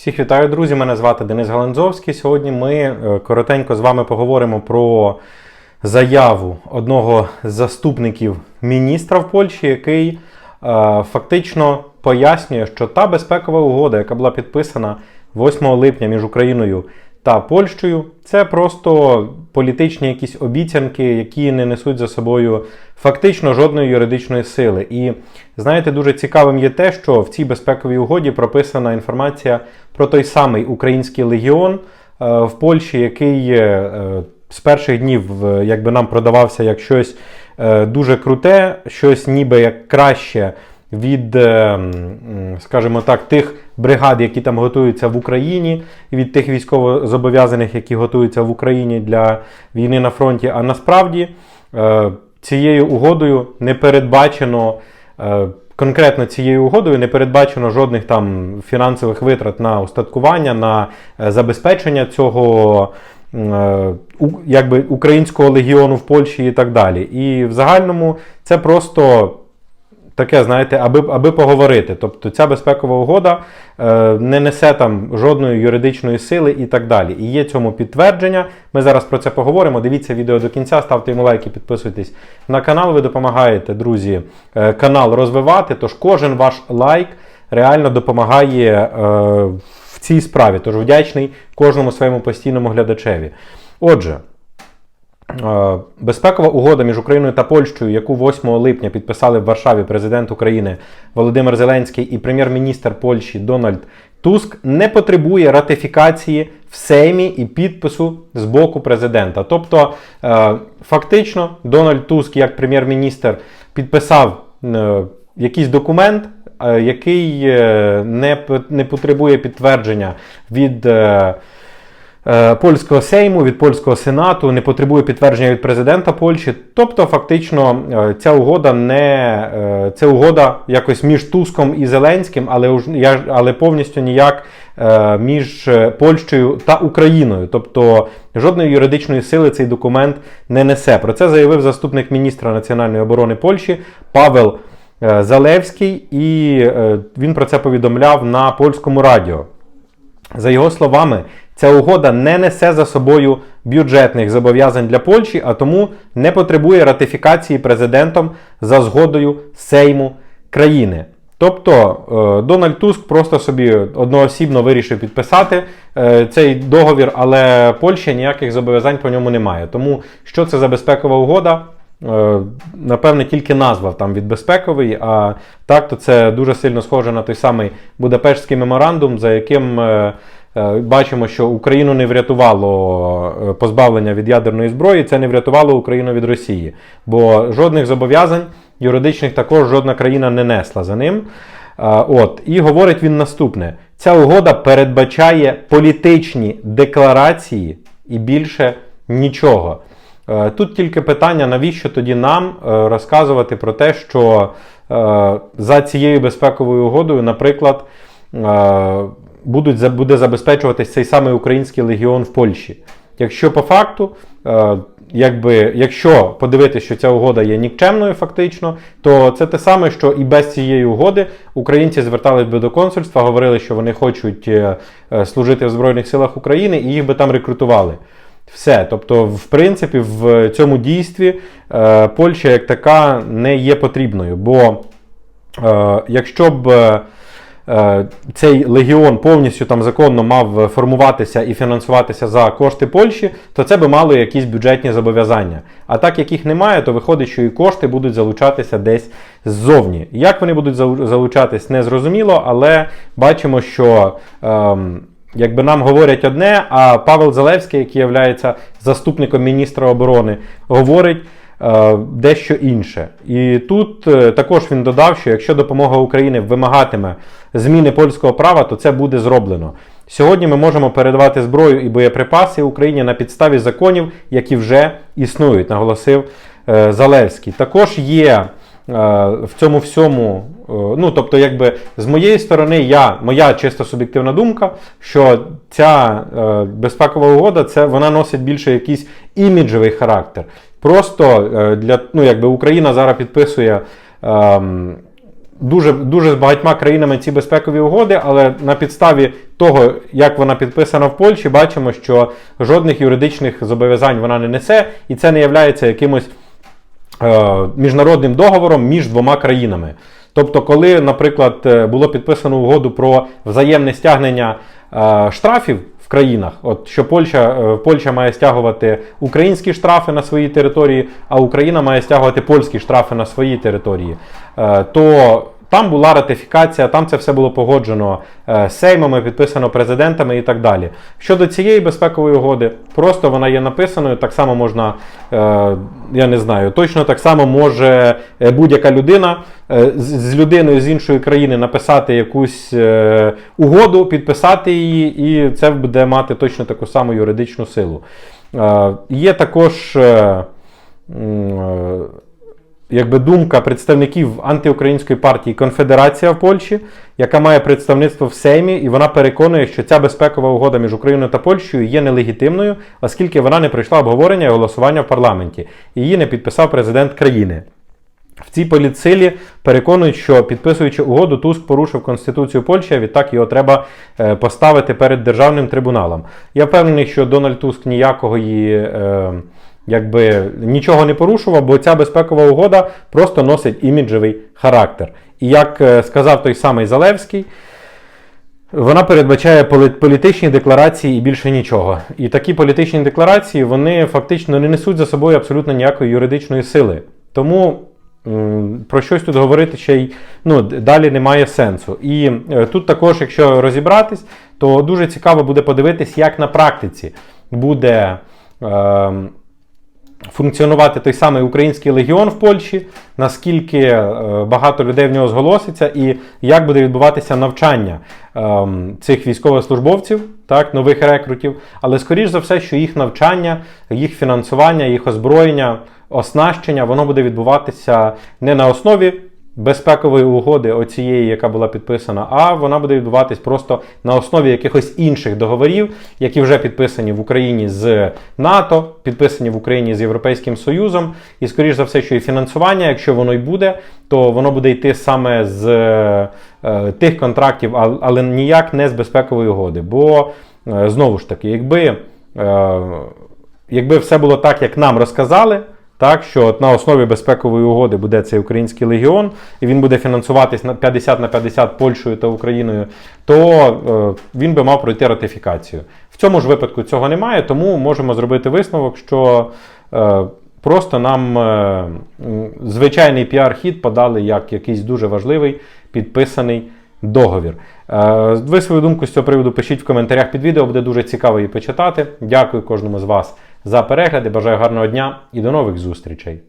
Всіх вітаю, друзі! Мене звати Денис Галанзовський. Сьогодні ми е, коротенько з вами поговоримо про заяву одного з заступників міністра в Польщі, який е, фактично пояснює, що та безпекова угода, яка була підписана 8 липня між Україною та Польщею, це просто політичні якісь обіцянки, які не несуть за собою фактично жодної юридичної сили. І знаєте, дуже цікавим є те, що в цій безпековій угоді прописана інформація про той самий український легіон е, в Польщі, який е, з перших днів е, якби нам продавався як щось е, дуже круте, щось ніби як краще від, е, скажімо так, тих бригад, які там готуються в Україні, від тих військовозобов'язаних, які готуються в Україні для війни на фронті. А насправді е, цією угодою не передбачено. е, Конкретно цією угодою не передбачено жодних там фінансових витрат на устаткування, на забезпечення цього якби, українського легіону в Польщі і так далі. І в загальному це просто таке, знаєте, аби, аби поговорити. Тобто ця безпекова угода е, не несе там жодної юридичної сили і так далі. І є цьому підтвердження. Ми зараз про це поговоримо. Дивіться відео до кінця, ставте йому лайки, підписуйтесь на канал. Ви допомагаєте, друзі, е, канал розвивати. Тож кожен ваш лайк реально допомагає е, в цій справі. Тож вдячний кожному своєму постійному глядачеві. Отже. Е, Безпекова угода між Україною та Польщею, яку 8 липня підписали в Варшаві президент України Володимир Зеленський і прем'єр-міністр Польщі Дональд Туск, не потребує ратифікації в Сеймі і підпису з боку президента. Тобто, е, фактично, Дональд Туск, як прем'єр-міністр, підписав е, якийсь документ, який не, не потребує підтвердження від. Е, польського сейму, від польського сенату, не потребує підтвердження від президента Польщі. Тобто, фактично, е, ця угода не е, це угода якось між Туском і Зеленським, але але повністю ніяк між Польщею та Україною. Тобто жодної юридичної сили цей документ не несе. Про це заявив заступник міністра національної оборони Польщі Павел Залевський, і він про це повідомляв на польському радіо. За його словами, ця угода не несе за собою бюджетних зобов'язань для Польщі, а тому не потребує ратифікації президентом за згодою Сейму країни. Тобто е, Дональд Туск просто собі одноосібно вирішив підписати е, цей договір, але Польща ніяких зобов'язань по ньому немає. Тому що це за безпекова угода? Е, Напевне, тільки назва там від безпекової, а так то це дуже сильно схоже на той самий Будапештський меморандум, за яким бачимо, що Україну не врятувало е, позбавлення від ядерної зброї, це не врятувало Україну від Росії. Бо жодних зобов'язань юридичних також жодна країна не несла за ним. Е, От, і говорить він наступне: ця угода передбачає політичні декларації і більше нічого. Е, Тут тільки питання, навіщо тоді нам е, розказувати про те, що е, за цією безпековою угодою, наприклад, е, будуть, буде забезпечуватись цей самий український легіон в Польщі. Якщо по факту, е, якби, якщо подивитися, що ця угода є нікчемною фактично, то це те саме, що і без цієї угоди українці звертались би до консульства, говорили, що вони хочуть е, е, служити в Збройних силах України і їх би там рекрутували. Все. Тобто, в принципі, в цьому дійстві е, Польща як така не є потрібною. Бо е, якщо б цей легіон повністю там законно мав формуватися і фінансуватися за кошти Польщі, то це би мало якісь бюджетні зобов'язання. А так як їх немає, то виходить, що і кошти будуть залучатися десь ззовні. Як вони будуть залучатись, не зрозуміло, але бачимо, що. ем, Якби нам говорять одне, а Павел Залевський, який є заступником міністра оборони, говорить е, дещо інше. І тут е, також він додав, що якщо допомога України вимагатиме зміни польського права, то це буде зроблено. Сьогодні ми можемо передавати зброю і боєприпаси Україні на підставі законів, які вже існують, наголосив е, Залевський. Також є е, в цьому всьому, е, ну тобто, якби з моєї сторони, я, моя чисто суб'єктивна думка, що ця е, безпекова угода це вона носить більше якийсь іміджевий характер. Просто е, для ну, якби Україна зараз підписує. ем, дуже, дуже з багатьма країнами ці безпекові угоди, але на підставі того, як вона підписана в Польщі, бачимо, що жодних юридичних зобов'язань вона не несе, і це не є якимось е, міжнародним договором між двома країнами. Тобто, коли, наприклад, е, було підписано угоду про взаємне стягнення е, штрафів в країнах, от що Польща, е, Польща має стягувати українські штрафи на своїй території, а Україна має стягувати польські штрафи на своїй території, е, то там була ратифікація, там це все було погоджено е, сеймами, підписано президентами і так далі. Щодо цієї безпекової угоди, просто вона є написаною. Так само можна, е, я не знаю, точно так само може е, будь-яка людина з, людиною з іншої країни написати якусь угоду, підписати її, і це буде мати точно таку саму юридичну силу. Є також. Якби думка представників антиукраїнської партії Конфедерація в Польщі, яка має представництво в Сеймі, і вона переконує, що ця безпекова угода між Україною та Польщею є нелегітимною, оскільки вона не пройшла обговорення і голосування в парламенті. і Її не підписав президент країни. В цій політсилі переконують, що підписуючи угоду, Туск порушив Конституцію Польщі, а відтак його треба е, поставити перед державним трибуналом. Я впевнений, що Дональд Туск ніякого її. Е, Якби нічого не порушував, бо ця безпекова угода просто носить іміджевий характер. І як е, сказав той самий Залевський, вона передбачає політичні декларації і більше нічого. І такі політичні декларації вони фактично не несуть за собою абсолютно ніякої юридичної сили. Тому про щось тут говорити ще й ну, далі немає сенсу. І е, тут також, якщо розібратись, то дуже цікаво буде подивитись, як на практиці буде. ем, функціонувати той самий український легіон в Польщі, наскільки е, багато людей в нього зголоситься, і як буде відбуватися навчання ем, цих військовослужбовців, так, нових рекрутів. Але скоріш за все, що їх навчання, їх фінансування, їх озброєння, оснащення, воно буде відбуватися не на основі безпекової угоди, оцієї, яка була підписана, а вона буде відбуватись просто на основі якихось інших договорів, які вже підписані в Україні з НАТО, підписані в Україні з Європейським Союзом. І, скоріш за все, що і фінансування, якщо воно й буде, то воно буде йти саме з е, тих контрактів, але ніяк не з безпекової угоди. Бо е, знову ж таки, якби, е, якби все було так, як нам розказали. Так, що от на основі безпекової угоди буде цей український легіон, і він буде фінансуватись на 50 на 50 Польщею та Україною, то е, він би мав пройти ратифікацію. В цьому ж випадку цього немає, тому можемо зробити висновок, що е, просто нам е, звичайний піар-хід подали як якийсь дуже важливий підписаний договір. Е, ви свою думку з цього приводу пишіть в коментарях під відео, буде дуже цікаво її почитати. Дякую кожному з вас за перегляди. Бажаю гарного дня і до нових зустрічей!